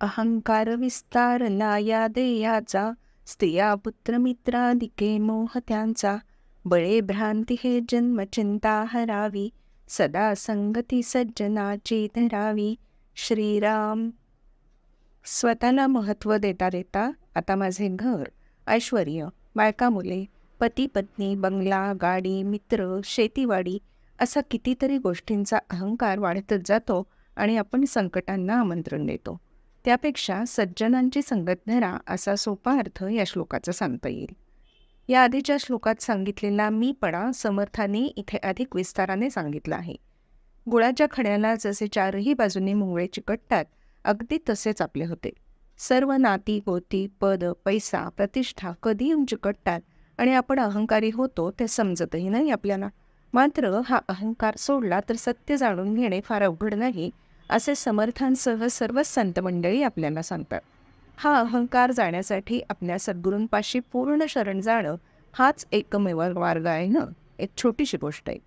अहंकार विस्तार या देयाचा स्त्रिया पुत्रमित्रादिके मोह त्यांचा बळे भ्रांती हे जन्म चिंता हरावी सदा संगती सज्जनाची धरावी श्रीराम. स्वतःला महत्त्व देता देता आता माझे घर ऐश्वर बायका मुले पती पत्नी बंगला गाडी मित्र शेतीवाडी असा कितीतरी गोष्टींचा अहंकार वाढतच जातो आणि आपण संकटांना आमंत्रण देतो. त्यापेक्षा सज्जनांची संगत धरा असा सोपा अर्थ या श्लोकाचा सांगता येईल. या आधीच्या श्लोकात सांगितलेला मीपणा समर्थाने इथे अधिक विस्ताराने सांगितला आहे. गुळाच्या खड्याला जसे चारही बाजूने मुंगळे चिकटतात अगदी तसेच आपले होते. सर्व नाती गोती पद पैसा प्रतिष्ठा कधी येऊन चिकटतात आणि आपण अहंकारी होतो ते समजतही नाही आपल्याला. मात्र हा अहंकार सोडला तर सत्य जाणून घेणे फार अवघड नाही असे समर्थांसह सर्वच संत मंडळी आपल्याला सांगतात. हा अहंकार जाण्यासाठी आपल्या सद्गुरूंपाशी पूर्ण शरण जाणं हाच एकमेव मार्ग आहे ना? एक छोटीशी गोष्ट आहे.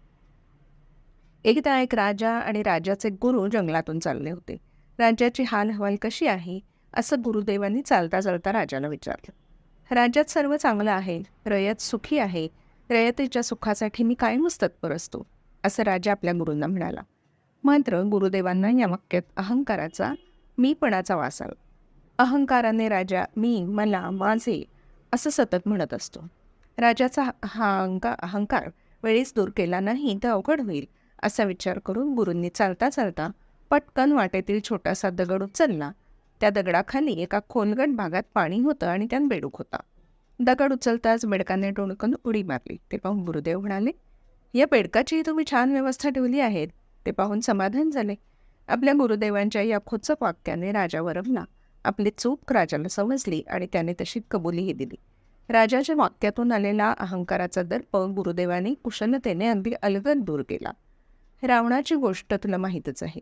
एकदा एक राजा आणि राजाचे गुरु जंगलातून चालले होते. राजाची हाल हवाल कशी आहे? असं गुरुदेवांनी चालता चालता राजाला विचारलं. राज्यात सर्व चांगलं आहे. रयत सुखी आहे. रयतेच्या सुखासाठी मी कायमच तत्पर असतो असं राजा आपल्या गुरूंना म्हणाला. मात्र गुरुदेवांना या वाक्यात अहंकाराचा मीपणाचा वास आला. अहंकाराने राजा मी मला माझे असं सतत म्हणत असतो. राजाचा हा अंका अहंकार वेळीच दूर केला नाही तर अवघड होईल असा विचार करून गुरूंनी चालता चालता पटकन वाटेतील छोटासा दगड उचलला. त्या दगडाखाली एका खोलगट भागात पाणी होतं आणि त्यात बेडूक होता. दगड उचलताच बेडकाने टोणकन उडी मारली. ते पाहून गुरुदेव म्हणाले या बेडकाचीही तुम्ही छान व्यवस्था ठेवली आहेत. ते पाहून समाधान झाले. आपल्या गुरुदेवांच्या या खोचक वाक्याने राजा वरवला. आपली चूक राजाला समजली आणि त्याने तशी कबुलीही दिली. राजाच्या वाक्यातून आलेला अहंकाराचा दर्प गुरुदेवाने कुशलतेने अगदी अलगद दूर केला. रावणाची गोष्ट तुला माहीतच आहे.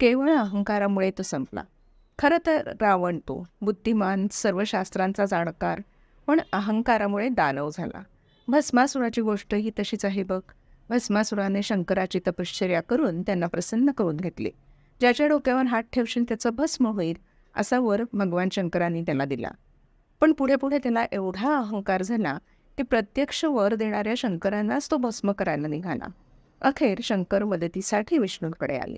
केवळ अहंकारामुळे तो संपला. खरं तर रावण तो बुद्धिमान सर्व शास्त्रांचा जाणकार पण अहंकारामुळे दानव झाला. भस्मासुराची गोष्ट ही तशीच आहे बघ. भस्मासुराने शंकराची तपश्चर्या करून त्यांना प्रसन्न करून घेतले. ज्याच्या डोक्यावर हात ठेवशील त्याचं भस्म होईल असा वर भगवान शंकरांनी त्याला दिला. पण पुढे पुढे त्याला एवढा अहंकार झाला की प्रत्यक्ष वर देणाऱ्या शंकरांनाच तो भस्म करायला निघाला. अखेर शंकर मदतीसाठी विष्णूंकडे आले.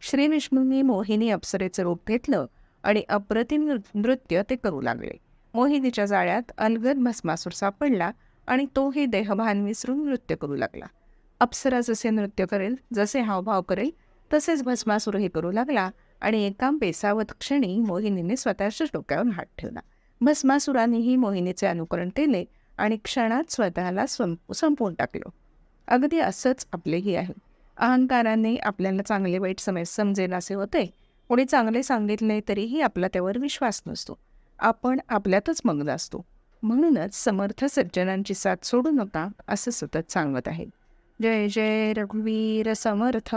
श्री विष्णूंनी मोहिनी अप्सरेचं रूप घेतलं आणि अप्रतिम नृत्य ते करू लागले. मोहिनीच्या जाळ्यात अलगद भस्मासूर सापडला आणि तोही देहभान विसरून नृत्य करू लागला. अप्सरा जसे नृत्य करेल जसे हावभाव करेल तसेच भस्मासूरही करू लागला आणि एका बेसावत क्षणी मोहिनीने स्वतःच्याच डोक्यावर हात ठेवला. भस्मासुरानेही मोहिनीचे अनुकरण केले आणि क्षणात स्वतःला संप संपवून टाकलो. अगदी असंच आपलेही आहे. अहंकाराने आपल्याला चांगले वाईट समज समजेल असे होते. कोणी चांगले सांगितले तरीही आपला त्यावर विश्वास नसतो. आपण आपल्यातच मग्न असतो म्हणूनच समर्थ सज्जनांची साथ सोडू नका असं सतत सांगत आहे. जय जय रघुवीर समर्थ।